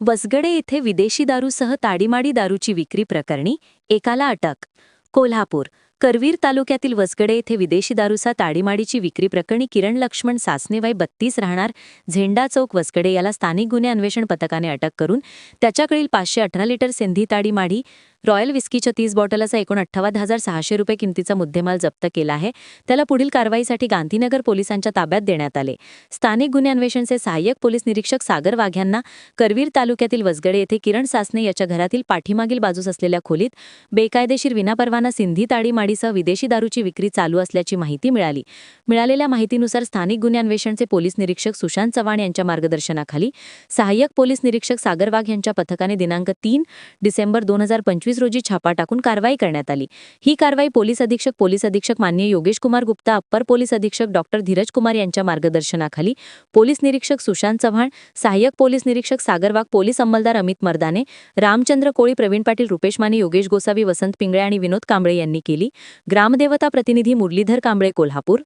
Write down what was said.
वसगडे येथे विदेशी दारूसह ताडीमाडी दारूची विक्री प्रकरणी एकाला अटक. कोल्हापूर करवीर तालुक्यातील वसगडे येथे विदेशी दारूसा ताडीमाडीची विक्री प्रकरणी किरण लक्ष्मण सासनेवाई बत्तीस राहणार झेंडा चौक वसगडे याला स्थानिक गुन्हे अन्वेषण पथकाने अटक करून त्याच्याकडील पाचशे अठरा लिटर सेंधी ताडीमाडी रॉयल विस्कीच्या तीस बॉटलाचा एकूण अठ्ठावन्न हजार सहाशे रुपये किमतीचा मुद्देमाल जप्त केला आहे. त्याला पुढील कारवाईसाठी गांधीनगर पोलिसांच्या ताब्यात देण्यात आले. स्थानिक गुन्हे अन्वेषणचे सहाय्यक पोलीस निरीक्षक सागर वाघ यांना करवीर तालुक्यातील वसगडे येथे किरण सासने याच्या घरातील पाठीमागील बाजूस असलेल्या खोलीत बेकायदेशीर विनापरवाना सिंधी ताडीमाडीसह विदेशी दारूची विक्री चालू असल्याची माहिती मिळाली. मिळालेल्या माहितीनुसार स्थानिक गुन्हे अन्वेषणचे पोलीस निरीक्षक सुशांत चव्हाण यांच्या मार्गदर्शनाखाली सहाय्यक पोलीस निरीक्षक सागर वाघ यांच्या पथकाने दिनांक तीन डिसेंबर दोन हजार पंचवीस रोजी छापा टाकून कारवाई करण्यात आली. ही कारवाई पोलीस अधीक्षक पोलीस अधीक्षक मान्य योगेश कुमार गुप्ता अप्पर पोलीस अधीक्षक डॉक्टर धीरज कुमार यांच्या मार्गदर्शनाखाली पोलीस निरीक्षक सुशांत चव्हाण सहाय्यक पोलीस निरीक्षक सागर वाघ पोलीस अंमलदार अमित मर्दाने रामचंद्र कोळी प्रवीण पाटील रुपेश माने योगेश गोसावी वसंत पिंगळे आणि विनोद कांबळे यांनी केली. ग्रामदेवता प्रतिनिधी मुरलीधर कांबळे कोल्हापूर.